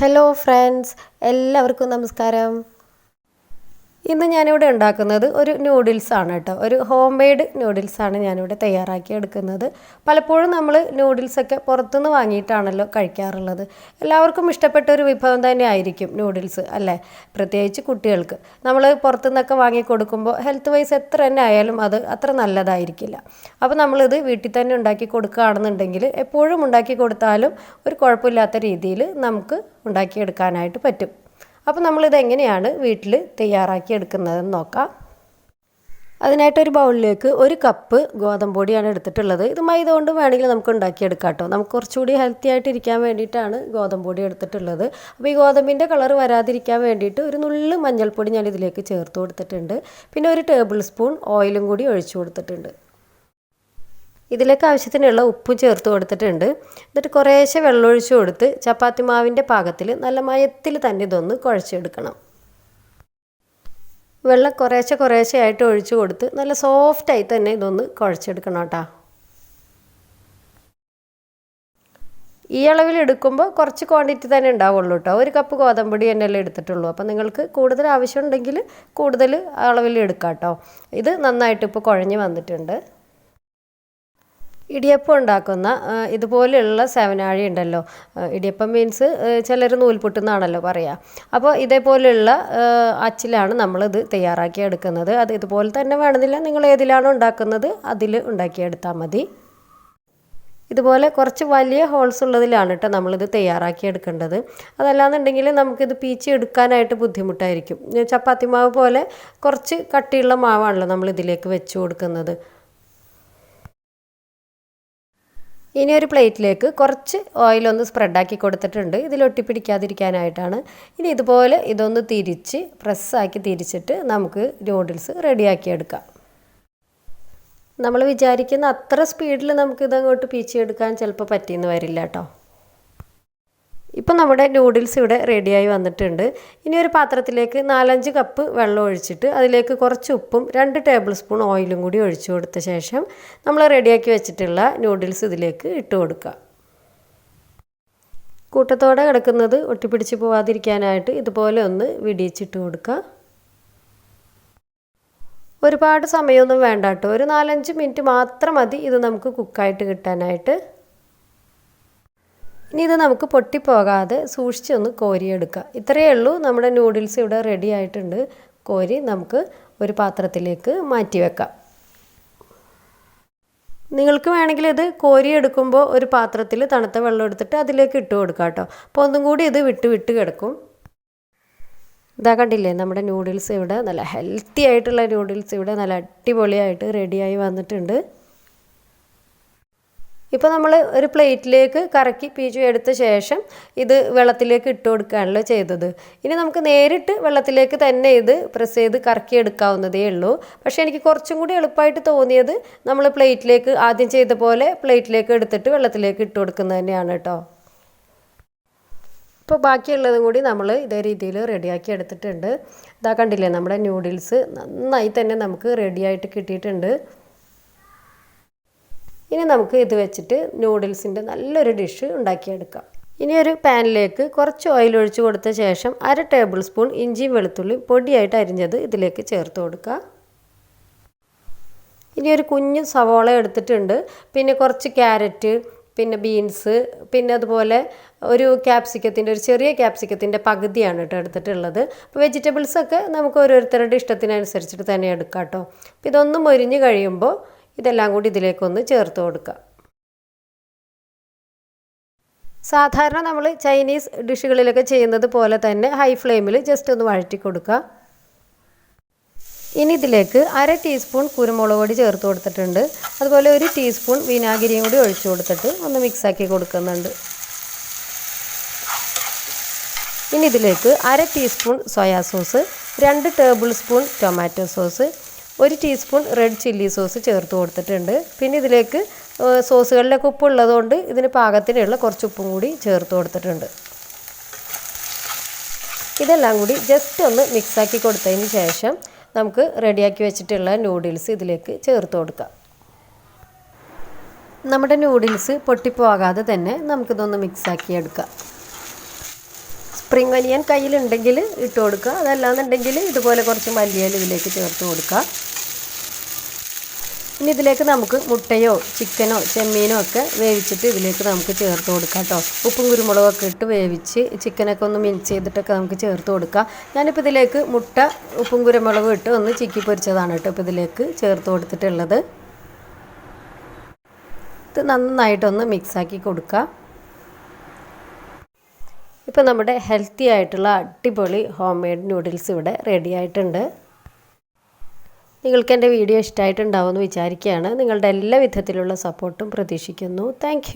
Hello friends എല്ലാവർക്കും നമസ്കാരം. ഇന്ന് ഞാനിവിടെ ഉണ്ടാക്കുന്നത് ഒരു നൂഡിൽസ് ആണ് കേട്ടോ. ഒരു ഹോം മെയ്ഡ് നൂഡിൽസ് ആണ് ഞാനിവിടെ തയ്യാറാക്കി എടുക്കുന്നത്. പലപ്പോഴും നമ്മൾ നൂഡിൽസൊക്കെ പുറത്തുനിന്ന് വാങ്ങിയിട്ടാണല്ലോ കഴിക്കാറുള്ളത്. എല്ലാവർക്കും ഇഷ്ടപ്പെട്ട ഒരു വിഭവം തന്നെ ആയിരിക്കും നൂഡിൽസ് അല്ലേ? പ്രത്യേകിച്ച് കുട്ടികൾക്ക്. നമ്മൾ പുറത്തുനിന്നൊക്കെ വാങ്ങി കൊടുക്കുമ്പോൾ ഹെൽത്ത് വൈസ് എത്ര തന്നെ ആയാലും അത് അത്ര നല്ലതായിരിക്കില്ല. അപ്പോൾ നമ്മളിത് വീട്ടിൽ തന്നെ ഉണ്ടാക്കി കൊടുക്കുകയാണെന്നുണ്ടെങ്കിൽ എപ്പോഴും ഉണ്ടാക്കി കൊടുത്താലും ഒരു കുഴപ്പമില്ലാത്ത രീതിയിൽ നമുക്ക് ഉണ്ടാക്കിയെടുക്കാനായിട്ട് പറ്റും. അപ്പോൾ നമ്മളിത് എങ്ങനെയാണ് വീട്ടിൽ തയ്യാറാക്കി എടുക്കുന്നതെന്ന് നോക്കാം. അതിനായിട്ട് ഒരു ബൗളിലേക്ക് ഒരു കപ്പ് ഗോതമ്പ് പൊടിയാണ് എടുത്തിട്ടുള്ളത്. ഇത് മൈദ കൊണ്ട് വേണമെങ്കിൽ നമുക്ക് ഉണ്ടാക്കിയെടുക്കാം കേട്ടോ നമുക്ക് കുറച്ചുകൂടി ഹെൽത്തി ആയിട്ട് ഇരിക്കാൻ വേണ്ടിയിട്ടാണ് ഗോതമ്പ് പൊടി എടുത്തിട്ടുള്ളത്. അപ്പോൾ ഈ ഗോതമ്പിന്റെ കളർ വരാതിരിക്കാൻ വേണ്ടിയിട്ട് ഒരു നുള്ളു മഞ്ഞൾപ്പൊടി ഞാൻ ഇതിലേക്ക് ചേർത്ത് കൊടുത്തിട്ടുണ്ട്. പിന്നെ ഒരു ടേബിൾ സ്പൂൺ ഓയിലും കൂടി ഒഴിച്ചു കൊടുത്തിട്ടുണ്ട്. ഇതിലേക്ക് ആവശ്യത്തിനുള്ള ഉപ്പും ചേർത്ത് കൊടുത്തിട്ടുണ്ട്. എന്നിട്ട് കുറേശ്ശെ വെള്ളമൊഴിച്ച് കൊടുത്ത് ചപ്പാത്തി മാവിന്റെ പാകത്തിൽ നല്ല മയത്തിൽ തന്നെ ഇതൊന്ന് കുഴച്ചെടുക്കണം. വെള്ളം കുറേശ്ശെ കുറേശ്ശെ ആയിട്ട് ഒഴിച്ചു കൊടുത്ത് നല്ല സോഫ്റ്റായി തന്നെ ഇതൊന്ന് കുഴച്ചെടുക്കണം കേട്ടോ. ഈ അളവിൽ എടുക്കുമ്പോൾ കുറച്ച് ക്വാണ്ടിറ്റി തന്നെ ഉണ്ടാവുള്ളൂ കേട്ടോ. ഒരു കപ്പ് ഗോതമ്പൊടി തന്നെയല്ലേ എടുത്തിട്ടുള്ളൂ. അപ്പോൾ നിങ്ങൾക്ക് കൂടുതൽ ആവശ്യമുണ്ടെങ്കിൽ കൂടുതൽ അളവിൽ എടുക്കാം കേട്ടോ. ഇത് നന്നായിട്ട് ഇപ്പോൾ കുഴഞ്ഞ് വന്നിട്ടുണ്ട്. ഇടിയപ്പം ഉണ്ടാക്കുന്ന ഇതുപോലെയുള്ള സെവനാഴി ഉണ്ടല്ലോ. ഇടിയപ്പം മീൻസ് ചിലർ നൂൽപുട്ടെന്നാണല്ലോ പറയുക അപ്പോൾ ഇതേപോലെയുള്ള അച്ചിലാണ് നമ്മളിത് തയ്യാറാക്കി എടുക്കുന്നത്. അത് ഇതുപോലെ തന്നെ വേണമെന്നില്ല. നിങ്ങൾ ഏതിലാണോ ഉണ്ടാക്കുന്നത് അതിൽ ഉണ്ടാക്കിയെടുത്താൽ മതി. ഇതുപോലെ കുറച്ച് വലിയ ഹോൾസ് ഉള്ളതിലാണ് കേട്ടോ നമ്മളിത് തയ്യാറാക്കി എടുക്കേണ്ടത്. അതല്ലാന്നുണ്ടെങ്കിൽ നമുക്കിത് പീച്ച് എടുക്കാനായിട്ട് ബുദ്ധിമുട്ടായിരിക്കും. ചപ്പാത്തി മാവ് പോലെ കുറച്ച് കട്ടിയുള്ള മാവാണല്ലോ നമ്മൾ ഇതിലേക്ക് വെച്ച് കൊടുക്കുന്നത്. ഇനി ഒരു പ്ലേറ്റിലേക്ക് കുറച്ച് ഓയിലൊന്ന് സ്പ്രെഡാക്കി കൊടുത്തിട്ടുണ്ട്. ഇതിൽ ഒട്ടിപ്പിടിക്കാതിരിക്കാനായിട്ടാണ്. ഇനി ഇതുപോലെ ഇതൊന്ന് തിരിച്ച് പ്രസ്സാക്കി തിരിച്ചിട്ട് നമുക്ക് നൂഡിൽസ് റെഡിയാക്കിയെടുക്കാം. നമ്മൾ വിചാരിക്കുന്ന അത്ര സ്പീഡിൽ നമുക്കിതങ്ങോട്ട് പീച്ചിയെടുക്കാൻ ചിലപ്പോൾ പറ്റിയെന്ന് വരില്ല കേട്ടോ. ഇപ്പം നമ്മുടെ നൂഡിൽസ് ഇവിടെ റെഡിയായി വന്നിട്ടുണ്ട്. ഇനി ഒരു പാത്രത്തിലേക്ക് നാലഞ്ച് കപ്പ് വെള്ളം ഒഴിച്ചിട്ട് അതിലേക്ക് കുറച്ച് ഉപ്പും രണ്ട് ടേബിൾ സ്പൂൺ ഓയിലും കൂടി ഒഴിച്ചു കൊടുത്ത ശേഷം നമ്മൾ റെഡിയാക്കി വെച്ചിട്ടുള്ള നൂഡിൽസ് ഇതിലേക്ക് ഇട്ട് കൊടുക്കുക. കൂട്ടത്തോടെ കിടക്കുന്നത് ഒട്ടിപ്പിടിച്ച് പോവാതിരിക്കാനായിട്ട് ഇതുപോലെ ഒന്ന് വിടിയിച്ചിട്ട് കൊടുക്കുക. ഒരുപാട് സമയമൊന്നും വേണ്ട കേട്ടോ. ഒരു നാലഞ്ച് മിനിറ്റ് മാത്രം മതി ഇത് നമുക്ക് കുക്കായിട്ട് കിട്ടാനായിട്ട്. ഇനി ഇത് നമുക്ക് പൊട്ടിപ്പോകാതെ സൂക്ഷിച്ച് ഒന്ന് കോരിയെടുക്കുക ഇത്രയേ ഉള്ളൂ. നമ്മുടെ നൂഡിൽസ് ഇവിടെ റെഡി ആയിട്ടുണ്ട്. കോരി നമുക്ക് ഒരു പാത്രത്തിലേക്ക് മാറ്റി വെക്കാം. നിങ്ങൾക്ക് വേണമെങ്കിൽ ഇത് കോരി എടുക്കുമ്പോൾ ഒരു പാത്രത്തിൽ തണുത്ത വെള്ളം എടുത്തിട്ട് അതിലേക്ക് ഇട്ട് കൊടുക്കാം കേട്ടോ. അപ്പോൾ ഒന്നും കൂടി ഇത് വിട്ട് വിട്ട് കിടക്കും. ഇതാ കണ്ടില്ലേ നമ്മുടെ നൂഡിൽസ് ഇവിടെ നല്ല ഹെൽത്തി ആയിട്ടുള്ള നൂഡിൽസ് ഇവിടെ നല്ല അടിപൊളിയായിട്ട് റെഡിയായി വന്നിട്ടുണ്ട്. ഇപ്പോൾ നമ്മൾ ഒരു പ്ലേറ്റിലേക്ക് കറക്കി പീച്ചു എടുത്ത ശേഷം ഇത് വെള്ളത്തിലേക്ക് ഇട്ട് കൊടുക്കുകയാണല്ലോ ചെയ്തത്. ഇനി നമുക്ക് നേരിട്ട് വെള്ളത്തിലേക്ക് തന്നെ ഇത് പ്രസ് ചെയ്ത് കറക്കി എടുക്കാവുന്നതേ ഉള്ളൂ. പക്ഷേ എനിക്ക് കുറച്ചും കൂടി എളുപ്പമായിട്ട് തോന്നിയത് നമ്മൾ പ്ലേറ്റിലേക്ക് ആദ്യം ചെയ്ത പോലെ പ്ലേറ്റിലേക്ക് എടുത്തിട്ട് വെള്ളത്തിലേക്ക് ഇട്ട് കൊടുക്കുന്നത് തന്നെയാണ് കേട്ടോ. ഇപ്പോൾ ബാക്കിയുള്ളതും കൂടി നമ്മൾ ഇതേ രീതിയിൽ റെഡിയാക്കി എടുത്തിട്ടുണ്ട്. ഇതാ കണ്ടില്ലേ നമ്മുടെ ന്യൂഡിൽസ് നന്നായി തന്നെ നമുക്ക് റെഡിയായിട്ട് കിട്ടിയിട്ടുണ്ട്. ഇനി നമുക്ക് ഇത് വെച്ചിട്ട് നൂഡിൽസിന്റെ നല്ലൊരു ഡിഷ് ഉണ്ടാക്കിയെടുക്കാം. ഇനി ഒരു പാനിലേക്ക് കുറച്ച് ഓയിൽ ഒഴിച്ച് കൊടുത്ത ശേഷം അര ടേബിൾ സ്പൂൺ ഇഞ്ചിയും വെളുത്തുള്ളി പൊടിയായിട്ട് അരിഞ്ഞത് ഇതിലേക്ക് ചേർത്ത് കൊടുക്കുക. ഇനി ഒരു കുഞ്ഞ് സവോള എടുത്തിട്ടുണ്ട്. പിന്നെ കുറച്ച് ക്യാരറ്റ് പിന്നെ ബീൻസ് പിന്നെ അതുപോലെ ഒരു ക്യാപ്സിക്കത്തിന്റെ ഒരു ചെറിയ ക്യാപ്സിക്കത്തിന്റെ പകുതിയാണ് കേട്ടോ എടുത്തിട്ടുള്ളത്. അപ്പോൾ വെജിറ്റബിൾസൊക്കെ നമുക്ക് ഓരോരുത്തരുടെ ഇഷ്ടത്തിനനുസരിച്ചിട്ട് തന്നെ എടുക്കാം കേട്ടോ. ഇതൊന്ന് മൊരിഞ്ഞ് കഴിയുമ്പോൾ ഇതെല്ലാം കൂടി ഇതിലേക്കൊന്ന് ചേർത്ത് കൊടുക്കുക സാധാരണ നമ്മൾ ചൈനീസ് ഡിഷുകളിലൊക്കെ ചെയ്യുന്നത് പോലെ തന്നെ ഹൈ ഫ്ലെയിമിൽ ജസ്റ്റ് ഒന്ന് വഴറ്റി കൊടുക്കുക. ഇനി ഇതിലേക്ക് അര ടീസ്പൂൺ കുരുമുളക് പൊടി ചേർത്ത് കൊടുത്തിട്ടുണ്ട്. അതുപോലെ ഒരു ടീസ്പൂൺ വിനാഗിരിയും കൂടി ഒഴിച്ചു കൊടുത്തിട്ട് ഒന്ന് മിക്സാക്കി കൊടുക്കുന്നുണ്ട്. ഇനി ഇതിലേക്ക് അര ടീസ്പൂൺ സോയാ സോസ് രണ്ട് ടേബിൾ സ്പൂൺ ടൊമാറ്റോ സോസ് ഒരു ടീസ്പൂൺ റെഡ് ചില്ലി സോസ് ചേർത്ത് കൊടുത്തിട്ടുണ്ട്. പിന്നെ ഇതിലേക്ക് സോസുകളിലൊക്കെ ഉപ്പ് ഉള്ളതുകൊണ്ട് ഇതിന് പാകത്തിനുള്ള കുറച്ച് ഉപ്പും കൂടി ചേർത്ത് കൊടുത്തിട്ടുണ്ട്. ഇതെല്ലാം കൂടി ജസ്റ്റ് ഒന്ന് മിക്സാക്കി കൊടുത്തതിന് ശേഷം നമുക്ക് റെഡിയാക്കി വെച്ചിട്ടുള്ള നൂഡിൽസ് ഇതിലേക്ക് ചേർത്ത് കൊടുക്കാം. നമ്മുടെ നൂഡിൽസ് പൊട്ടിപ്പോകാതെ തന്നെ നമുക്കിതൊന്ന് മിക്സാക്കി എടുക്കാം. സ്പ്രിംഗ് ഒനിയൻ കയ്യിലുണ്ടെങ്കിൽ ഇട്ട് കൊടുക്കുക. അതല്ലാന്നുണ്ടെങ്കിൽ ഇതുപോലെ കുറച്ച് മല്ലിയില ഇതിലേക്ക് ചേർത്ത് കൊടുക്കുക. ഇനി ഇതിലേക്ക് നമുക്ക് മുട്ടയോ ചിക്കനോ ചെമ്മീനോ ഒക്കെ വേവിച്ചിട്ട് ഇതിലേക്ക് നമുക്ക് ചേർത്ത് കൊടുക്കാം കേട്ടോ. ഉപ്പും കുരുമുളകൊക്കെ ഇട്ട് വേവിച്ച് ചിക്കനൊക്കെ ഒന്ന് മിക്സ് ചെയ്തിട്ടൊക്കെ നമുക്ക് ചേർത്ത് കൊടുക്കാം. ഞാനിപ്പോൾ ഇതിലേക്ക് മുട്ട ഉപ്പും കുരുമുളകും ഇട്ട് ഒന്ന് ചിക്കി പൊരിച്ചതാണ് കേട്ടോ ഇപ്പോൾ ഇതിലേക്ക് ചേർത്ത് കൊടുത്തിട്ടുള്ളത്. ഇത് നന്നായിട്ടൊന്ന് മിക്സാക്കി കൊടുക്കുക ഇപ്പോൾ നമ്മുടെ ഹെൽത്തി ആയിട്ടുള്ള അടിപൊളി ഹോം മെയ്ഡ് നൂഡിൽസ് ഇവിടെ റെഡി ആയിട്ടുണ്ട്. നിങ്ങൾക്ക് എന്റെ വീഡിയോ ഇഷ്ടമായിട്ടുണ്ടാവുമെന്ന് വിചാരിക്കുകയാണ്. നിങ്ങളുടെ എല്ലാ വിധത്തിലുള്ള സപ്പോർട്ടും പ്രതീക്ഷിക്കുന്നു. താങ്ക്